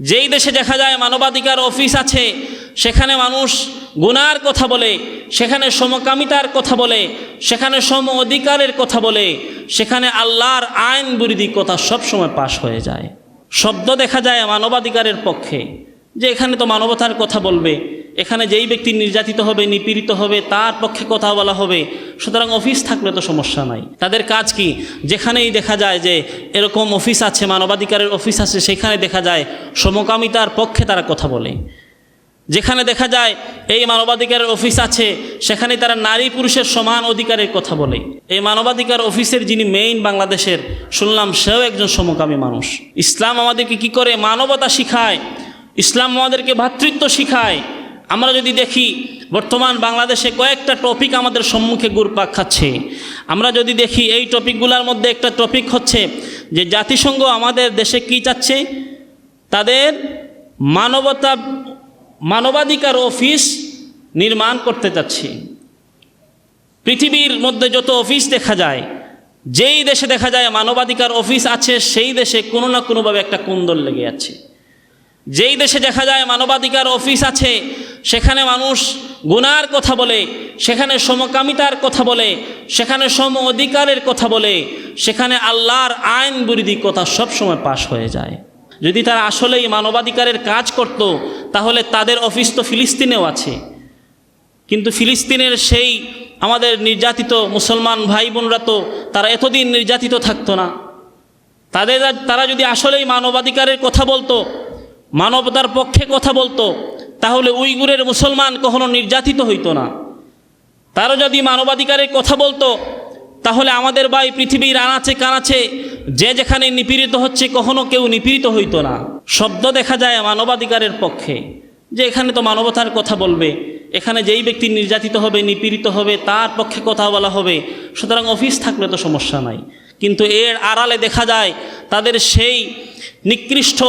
যেই দেশে দেখা যায় মানবাধিকার অফিস আছে, সেখানে মানুষ গুনার কথা বলে, সেখানে সমকামিতার কথা বলে, সেখানে সম অধিকারের কথা বলে, সেখানে আল্লাহর আইন বিরোধী কথা সবসময় পাশ হয়ে যায়। শব্দ দেখা যায় মানবাধিকারের পক্ষে, যে এখানে তো মানবতার কথা বলবে। এখানে যেই ব্যক্তি নির্যাতিত হবে, নিপীড়িত হবে, তার পক্ষে কথা বলা হবে, সুতরাং অফিস থাকলে তো সমস্যা নাই। তাদের কাজ কি? যেখানেই দেখা যায় যে এরকম অফিস আছে, মানবাধিকারের অফিস আছে, সেখানে দেখা যায় সমকামিতার পক্ষে তারা কথা বলে। যেখানে দেখা যায় এই মানবাধিকারের অফিস আছে সেখানে তারা নারী পুরুষের সমান অধিকারের কথা বলে। এই মানবাধিকার অফিসের যিনি মেইন বাংলাদেশের, শুনলাম সেও একজন সমকামী মানুষ। ইসলাম আমাদেরকে কি করে মানবতা শিখায়? ইসলাম আমাদেরকে ভ্রাতৃত্ব শিখায়। আমরা যদি দেখি, বর্তমান বাংলাদেশে কয়েকটা টপিক আমাদের সম্মুখে গুরপাক খাচ্ছে। আমরা যদি দেখি, এই টপিকগুলোর মধ্যে একটা টপিক হচ্ছে যে জাতিসংঘ আমাদের দেশে কি চাচ্ছে? তাদের মানবতা, মানবাধিকার অফিস নির্মাণ করতে চাচ্ছে। পৃথিবীর মধ্যে যত অফিস দেখা যায়, যেই দেশে দেখা যায় মানবাধিকার অফিস আছে, সেই দেশে কোনো না কোনোভাবে একটা কুন্দল লেগে আছে। যেই দেশে দেখা যায় মানবাধিকার অফিস আছে সেখানে মানুষ গুনার কথা বলে, সেখানে সমকামিতার কথা বলে, সেখানে সম অধিকারের কথা বলে, সেখানে আল্লাহর আইন বিরোধী কথা সবসময় পাশ হয়ে যায়। যদি তারা আসলেই মানবাধিকারের কাজ করত, তাহলে তাদের অফিস তো ফিলিস্তিনেও আছে। কিন্তু ফিলিস্তিনের সেই আমাদের নির্যাতিত মুসলমান ভাই বোনরা তো তারা এতদিন নির্যাতিত থাকতো না। তাদের তারা যদি আসলেই মানবাধিকারের কথা বলতো, মানবতার পক্ষে কথা বলতো তাহলে উইগুরের মুসলমান কখনো নির্যাতিত হইতো না। তারা যদি মানবাধিকারের কথা বলতো, তাহলে আমাদের ভাই পৃথিবীর আনাচে কানাচে যে যেখানে নিপীড়িত হচ্ছে কখনো কেউ নিপীড়িত হইতো না। শব্দ দেখা যায় মানবাধিকারের পক্ষে, যে এখানে তো মানবতার কথা বলবে, এখানে যেই ব্যক্তি নির্যাতিত হবে, নিপীড়িত হবে, তার পক্ষে কথা বলা হবে, সুতরাং অফিস থাকলে তো সমস্যা নাই। কিন্তু এর আড়ালে দেখা যায় তাদের সেই নিকৃষ্ট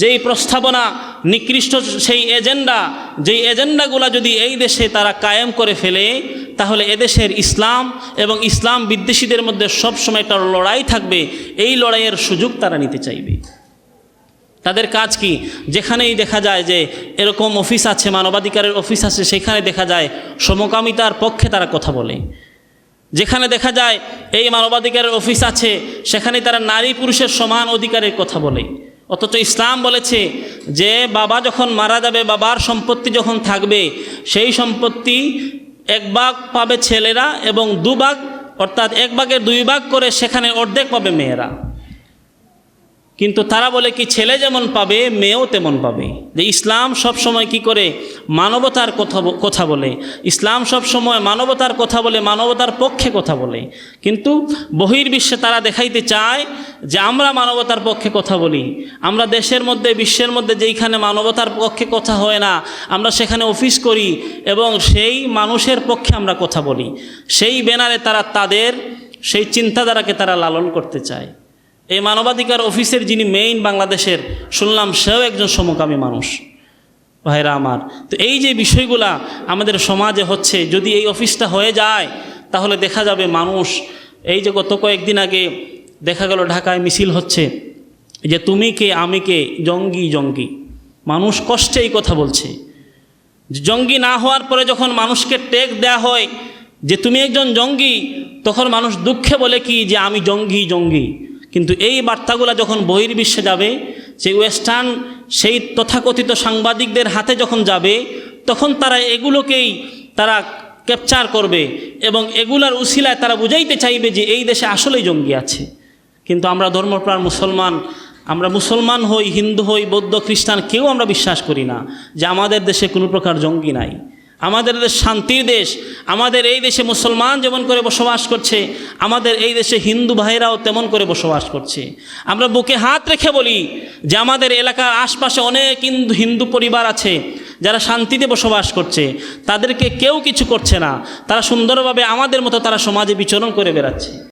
যেই প্রস্তাবনা নিকৃষ্ট সেই এজেন্ডা, যেই এজেন্ডাগুলো যদি এই দেশে তারা কায়েম করে ফেলে, তাহলে এদেশের ইসলাম এবং ইসলাম বিদ্বেষীদের মধ্যে সবসময় একটা লড়াই থাকবে। এই লড়াইয়ের সুযোগ তারা নিতে চাইবে। তাদের কাজ কি? যেখানেই দেখা যায় যে এরকম অফিস আছে, মানবাধিকারের অফিস আছে, সেখানে দেখা যায় সমকামিতার পক্ষে তারা কথা বলে। যেখানে দেখা যায় এই মানবাধিকারের অফিস আছে সেখানে তারা নারী পুরুষের সমান অধিকারের কথা বলে। অথচ ইসলাম বলেছে যে বাবা যখন মারা যাবে, বাবার সম্পত্তি যখন থাকবে, সেই সম্পত্তি এক ভাগ পাবে ছেলেরা এবং দুভাগ অর্থাৎ এক ভাগের দুই ভাগ করে সেখানে অর্ধেক পাবে মেয়েরা। কিন্তু তারা বলে কি, ছেলে যেমন পাবে, মেয়েও তেমন পাবে। যে ইসলাম সব সময় কি করে? মানবতার কথা কথা বলে। ইসলাম সব সময় মানবতার কথা বলে, মানবতার পক্ষে কথা বলে। কিন্তু বহির্বিশ্বে তারা দেখাইতে চায় যে, আমরা মানবতার পক্ষে কথা বলি। আমরা দেশের মধ্যে, বিশ্বের মধ্যে যেইখানে মানবতার পক্ষে কথা হয় না, আমরা সেখানে অফিস করি এবং সেই মানুষের পক্ষে আমরা কথা বলি। সেই ব্যানারে তারা তাদের, সেই চিন্তাধারাকে তারা লালন করতে চায়। এই মানবাধিকার অফিসের যিনি মেইন বাংলাদেশের, শুনলাম সেও একজন সমকামী মানুষ। ভাইরা আমার, তো এই যে বিষয়গুলা আমাদের সমাজে হচ্ছে, যদি এই অফিসটা হয়ে যায়, তাহলে দেখা যাবে মানুষ, এই যে গত কয়েকদিন আগে দেখা গেল ঢাকায় মিছিল হচ্ছে, যে তুমি কে, আমি কে, জঙ্গি জঙ্গি। মানুষ কষ্টে এই কথা বলছে। জঙ্গি না হওয়ার পরে যখন মানুষকে টেক দেয়া হয়, যে তুমি একজন জঙ্গি, তখন মানুষ দুঃখে বলে কি, যে আমি জঙ্গি জঙ্গি। কিন্তু এই বার্তাগুলো যখন বহির্বিশ্বে যাবে, সেই ওয়েস্টার্ন, সেই তথাকথিত সাংবাদিকদের হাতে যখন যাবে, তখন তারা এগুলোকেই তারা ক্যাপচার করবে এবং এগুলার উশিলায় তারা বুঝাইতে চাইবে যে এই দেশে আসলেই জঙ্গি আছে। কিন্তু আমরা ধর্মপ্রাণ মুসলমান, আমরা মুসলমান হই, হিন্দু হই, বৌদ্ধ, খ্রিস্টান, কেউ আমরা বিশ্বাস করি না যে আমাদের দেশে কোনো প্রকার জঙ্গি নাই। আমাদের দেশ শান্তির দেশ, আমাদের এই দেশে মুসলমান যেমন করে বসবাস করছে, আমাদের এই দেশে হিন্দু ভাইরাও তেমন করে বসবাস করছে। আমরা বুকে হাত রেখে বলি যে আমাদের এলাকার আশপাশে অনেক হিন্দু হিন্দু পরিবার আছে যারা শান্তিতে বসবাস করছে, তাদেরকে কেউ কিছু করছে না। তারা সুন্দরভাবে আমাদের মতো তারা সমাজে বিচরণ করে বেড়াচ্ছে।